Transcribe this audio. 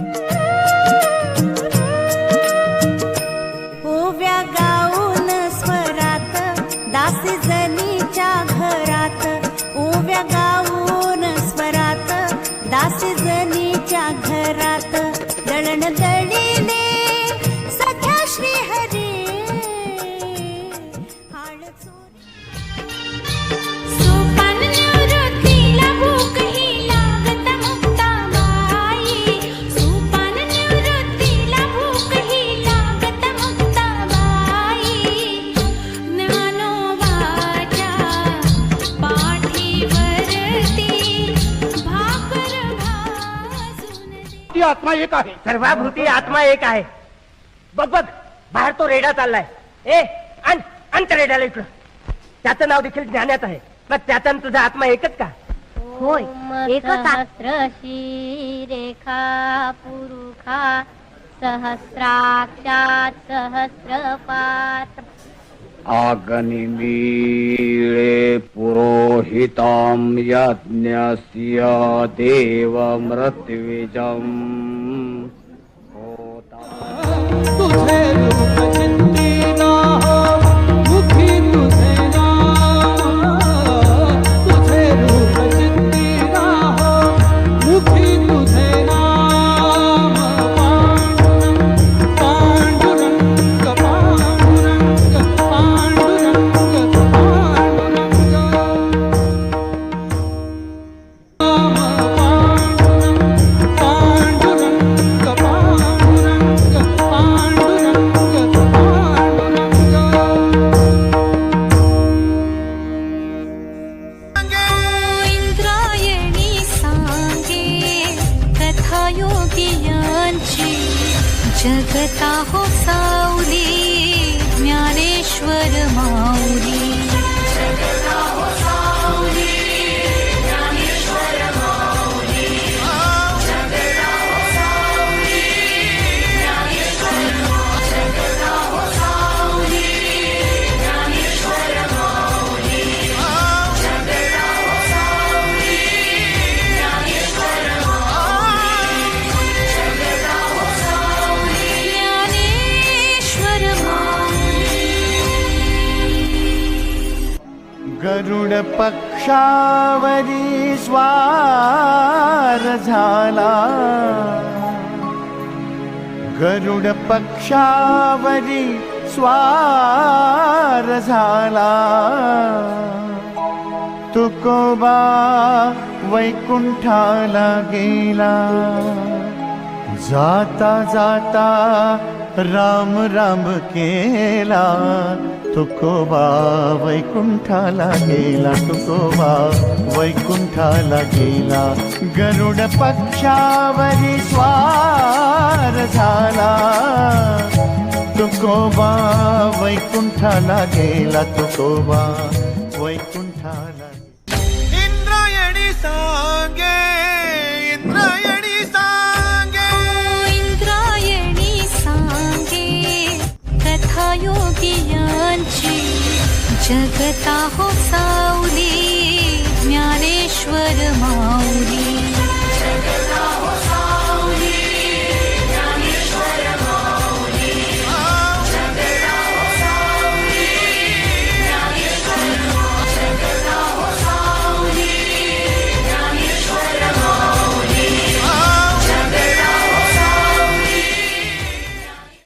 Bye. भाजून दे ती आत्मा एक आहे. सर्वाभूती आत्मा एक आहे. बघ बघ बाहेर तो रेडा चाललाय. ए त्या रेड्याला इकडं. त्याचं नाव देखील ज्ञानात आहे. मग त्याचा तुझा आत्मा एकच का? होय एकच सहस्रशी रेखा पुरुखा सहस्राक्षात सहस्रपात अग्निमीळे पुरोहितां यज्ञस्य देवमृत्विजम् तुझे योगियांची. जगता हो सावली ज्ञानेश्वर माऊली. गरुड पक्षावरी स्वार झाला. गरुड पक्षावरी स्वार झाला. तुकोबा वैकुंठाला गेला. जाता जाता राम राम केला तुकोबा वैकुंठाला गेला तुकोबा वैकुंठाला गेला. गरुड पक्षावरी स्वार झाला तुकोबा वैकुंठाला गेला तुकोबा वैकुंठाला इंद्रायणी सा कथा जगता हो सावली.